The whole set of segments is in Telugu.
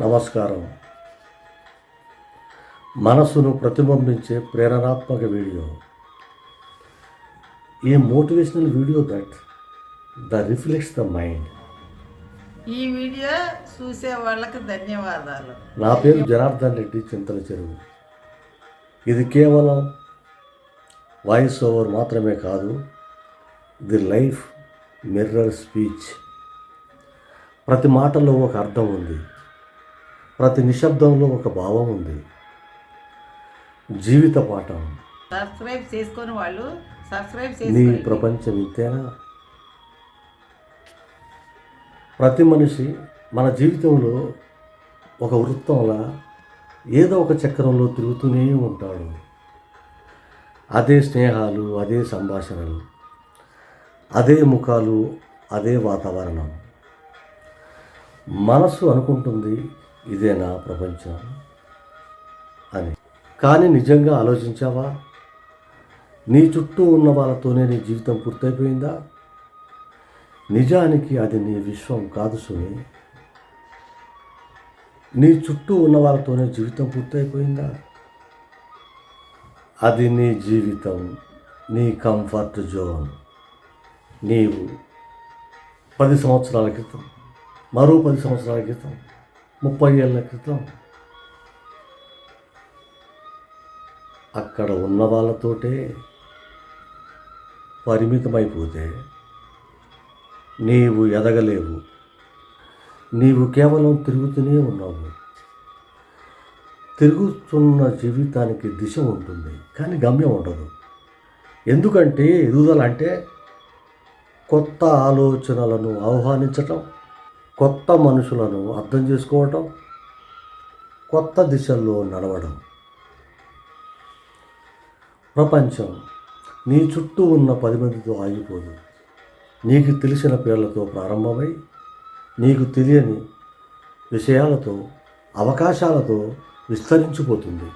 నమస్కారం. మనసును ప్రతిబింబించే ప్రేరణాత్మక వీడియో. ఈ motivational video that the reflects the mind. ఈ వీడియో చూసే వాళ్ళకి ధన్యవాదాలు. నా పేరు జనార్దన్ రెడ్డి చింతల చెరువు. ఇది కేవలం వాయిస్ ఓవర్ మాత్రమే కాదు ది లైఫ్ మిర్రర్ స్పీచ్. ప్రతి మాటలో ఒక అర్థం ఉంది. ప్రతి నిశ్శబ్దంలో ఒక భావం ఉంది. జీవిత పాఠం. సబ్స్క్రైబ్ చేసుకొని వాళ్ళు సబ్స్క్రైబ్ నీ ప్రపంచం ఇంతేనా ప్రతి మనిషి మన జీవితంలో ఒక వృత్తంలా ఏదో ఒక చక్రంలో తిరుగుతూనే ఉంటాడు. అదే స్నేహాలు అదే సంభాషణలు అదే ముఖాలు అదే వాతావరణం. మనసు అనుకుంటుంది ఇదేనా ప్రపంచం అని. కానీ నిజంగా ఆలోచించావా? నీ చుట్టూ ఉన్న వాళ్ళతోనే నీ జీవితం పూర్తయిపోయిందా? నిజానికి అది నీ విశ్వం కాదు సుని. నీ చుట్టూ ఉన్న వాళ్ళతోనే జీవితం పూర్తయిపోయిందా? అది నీ జీవితం నీ కంఫర్ట్ జోన్. నీవు పది సంవత్సరాల క్రితం మరో పది సంవత్సరాల క్రితం ముప్పై ఏళ్ళ క్రితం అక్కడ ఉన్న వాళ్ళతోటే పరిమితమైపోతే నీవు ఎదగలేవు. నీవు కేవలం తిరుగుతూనే ఉన్నావు. తిరుగుతున్న జీవితానికి దిశ ఉంటుంది కానీ గమ్యం ఉండదు. ఎందుకంటే ఎదుగుదల అంటే కొత్త ఆలోచనలను ఆహ్వానించటం. కొత్త మనుషులను అర్థం చేసుకోవటం కొత్త దిశల్లో నడవడం. ప్రపంచం నీ చుట్టూ ఉన్న పది మందితో ఆగిపోదు. నీకు తెలిసిన పేర్లతో ప్రారంభమై నీకు తెలియని విషయాలతో అవకాశాలతో విస్తరించిపోతుంది.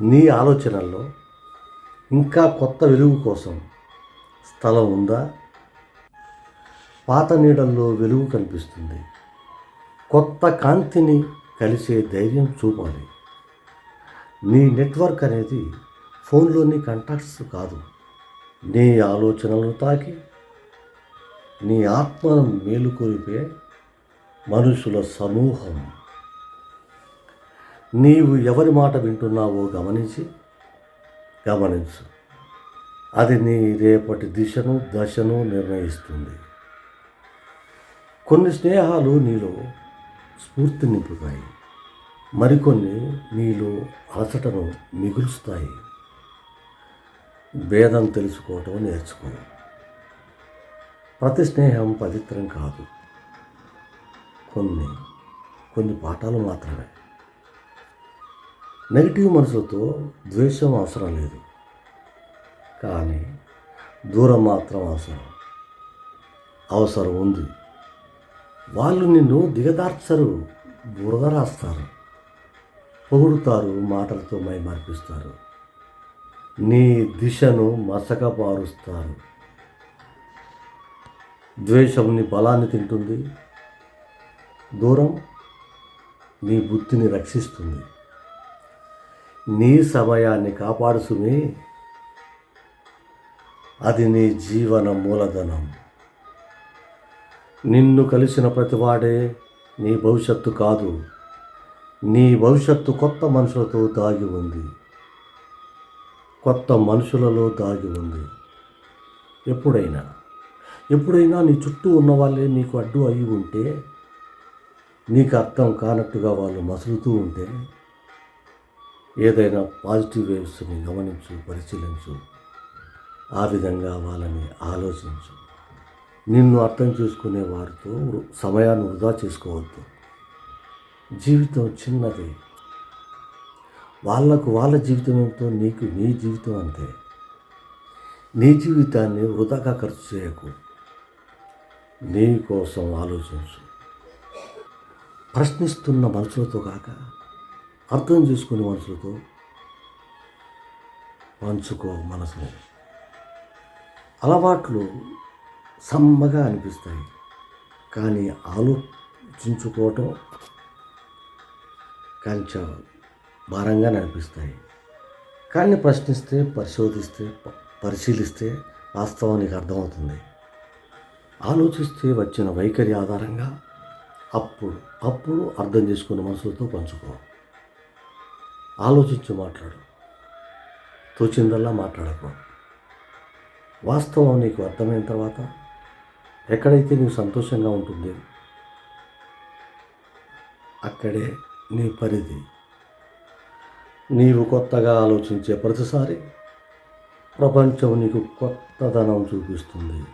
నీ ఆలోచనల్లో ఇంకా కొత్త వెలుగు కోసం స్థలం ఉందా? పాత నీడల్లో వెలుగు కనిపిస్తుంది. కొత్త కాంతిని కలిసే ధైర్యం చూపాలి. నీ నెట్వర్క్ అనేది ఫోన్లోని కంటాక్ట్స్ కాదు. నీ ఆలోచనలను తాకి నీ ఆత్మను మేలుకొలిపే మనుషుల సమూహం. నీవు ఎవరి మాట వింటున్నావో గమనించి గమనించు. అది నీ రేపటి దిశను దశను నిర్ణయిస్తుంది. కొన్ని స్నేహాలు నీలో స్ఫూర్తి నింపుతాయి. మరికొన్ని నీలో అలసటను మిగులుస్తాయి. భేదం తెలుసుకోవటం నేర్చుకో ప్రతి స్నేహం పవిత్రం కాదు. కొన్ని కొన్ని పాఠాలు మాత్రమే. నెగిటివ్ మనసులతో ద్వేషం అవసరం లేదు. కానీ దూరం మాత్రం అవసరం. అవసరం ఉంది. వాళ్ళు నిన్ను దిగదార్చరు బురద రాస్తారు. పొగుడుతారు మాటలతో మైమార్పిస్తారు. నీ దిశను మసకపారుస్తారు ద్వేషం నీ బలాన్ని తింటుంది. దూరం నీ బుద్ధిని రక్షిస్తుంది. నీ సమయాన్ని కాపాడుసుమే. అది నీ జీవన మూలధనం. నిన్ను కలిసిన ప్రతివాడే నీ భవిష్యత్తు కాదు. నీ భవిష్యత్తు కొత్త మనుషులతో దాగి ఉంది. కొత్త మనుషులలో దాగి ఉంది. ఎప్పుడైనా ఎప్పుడైనా నీ చుట్టూ ఉన్న వాళ్ళే నీకు అడ్డు అయి ఉంటే నీకు అర్థం కానట్టుగా వాళ్ళు మసులుతూ ఉంటే ఏదైనా పాజిటివ్ వేవ్స్ని గమనించు పరిశీలించు. ఆ విధంగా వాళ్ళని ఆలోచించు. నిన్ను అర్థం చేసుకునే వారితో సమయాన్ని వృధా చేసుకోవద్దు. జీవితం చిన్నది. వాళ్ళకు వాళ్ళ జీవితం నీకు నీ జీవితం అంతే. నీ జీవితాన్ని వృధాగా ఖర్చు చేయకు. నీ కోసం ఆలోచించు. ప్రశ్నిస్తున్న మనసులతో కాక అర్థం చేసుకునే మనసులతో పంచుకో మనసుని. అలవాట్లు సమ్మగా అనిపిస్తాయి. కానీ ఆలోచించుకోవటం కొంచెం భారంగా అనిపిస్తాయి కానీ ప్రశ్నిస్తే పరిశోధిస్తే పరిశీలిస్తే వాస్తవానికి అర్థమవుతుంది. ఆలోచిస్తే వచ్చిన వైఖరి ఆధారంగా అప్పుడు అప్పుడు అర్థం చేసుకున్న మనసులతో పంచుకో. ఆలోచించి మాట్లాడు. తోచిందల్లా మాట్లాడకు. వాస్తవం నీకు అర్థమైన తర్వాత ఎక్కడైతే నీవు సంతోషంగా ఉంటుంది అక్కడే నీ పరిధి. నీవు కొత్తగా ఆలోచించే ప్రతిసారి ప్రపంచం నీకు కొత్తదనం చూపిస్తుంది.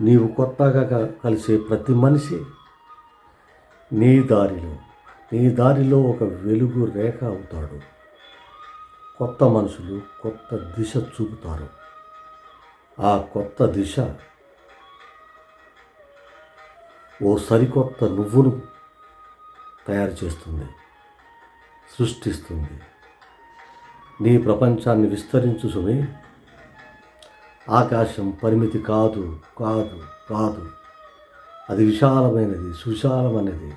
నీవు కొత్తగా కలిసే ప్రతి మనిషి నీ దారిలో నీ దారిలో ఒక వెలుగు రేఖ అవుతాడు. కొత్త మనుషులు కొత్త దిశ చూపుతారు. ఆ కొత్త దిశ. ఓ సరికొత్త నువ్వును తయారు చేస్తుంది సృష్టిస్తుంది. నీ ప్రపంచాన్ని విస్తరించు సుమి. ఆకాశం పరిమితి కాదు కాదు కాదు. అది విశాలమైనది సుశాలమైనది.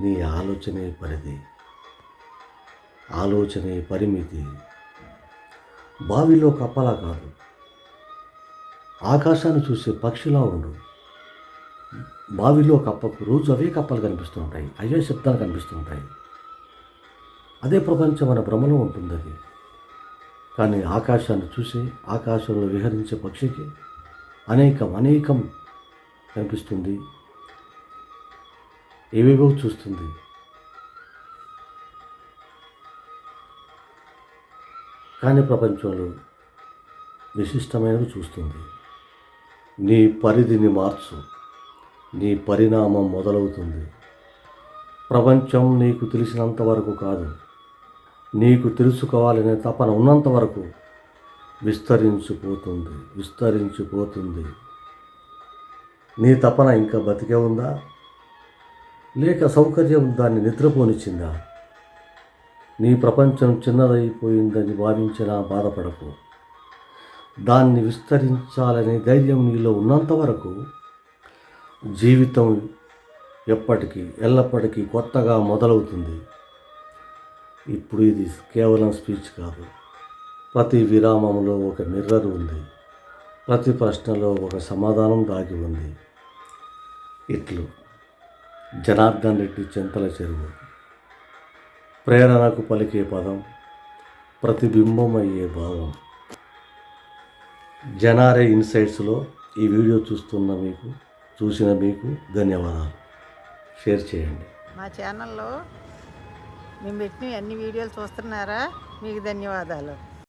నీ ఆలోచనే పరిధి ఆలోచనే పరిమితి. బావిలో కప్పలా కాదు ఆకాశాన్ని చూసే పక్షిలా ఉండు. బావిలో కప్పకు రోజు అవే కప్పలు కనిపిస్తూ ఉంటాయి అవే శబ్దాలు కనిపిస్తూ ఉంటాయి. అదే ప్రపంచం మన భ్రమలో ఉంటుంది అది. కానీ ఆకాశాన్ని చూసి ఆకాశంలో విహరించే పక్షికి అనేకం అనేకం కనిపిస్తుంది. ఏవేవో చూస్తుంది. కానీ ప్రపంచంలో విశిష్టమైనవి చూస్తుంది. నీ పరిధిని మార్చు. నీ పరిణామం మొదలవుతుంది. ప్రపంచం నీకు తెలిసినంత వరకు కాదు. నీకు తెలుసుకోవాలనే తపన ఉన్నంత వరకు విస్తరించిపోతుంది విస్తరించిపోతుంది. నీ తపన ఇంకా బతికే ఉందా? లేక సౌకర్యం దాన్ని నిద్రపోనిచ్చిందా? నీ ప్రపంచం చిన్నదైపోయిందని భావించినా బాధపడకు. దాన్ని విస్తరించాలనే ధైర్యం నీలో ఉన్నంత వరకు జీవితం ఎప్పటికీ ఎల్లప్పటికీ కొత్తగా మొదలవుతుంది. ఇప్పుడు ఇది కేవలం స్పీచ్ కాదు. ప్రతి విరామంలో ఒక మిర్రర్ ఉంది. ప్రతి ప్రశ్నలో ఒక సమాధానం దాగి ఉంది. ఇట్లు. జనార్దన్ రెడ్డి చింతల చెరువు. ప్రేరణకు పలికే పదం ప్రతిబింబం అయ్యే భావం. జనారే ఇన్సైట్స్లో ఈ వీడియో చూస్తున్న మీకు చూసిన మీకు ధన్యవాదాలు. షేర్ చేయండి. మా ఛానల్లో మేము పెట్టిన అన్ని వీడియోలు చూస్తున్నారా? మీకు ధన్యవాదాలు.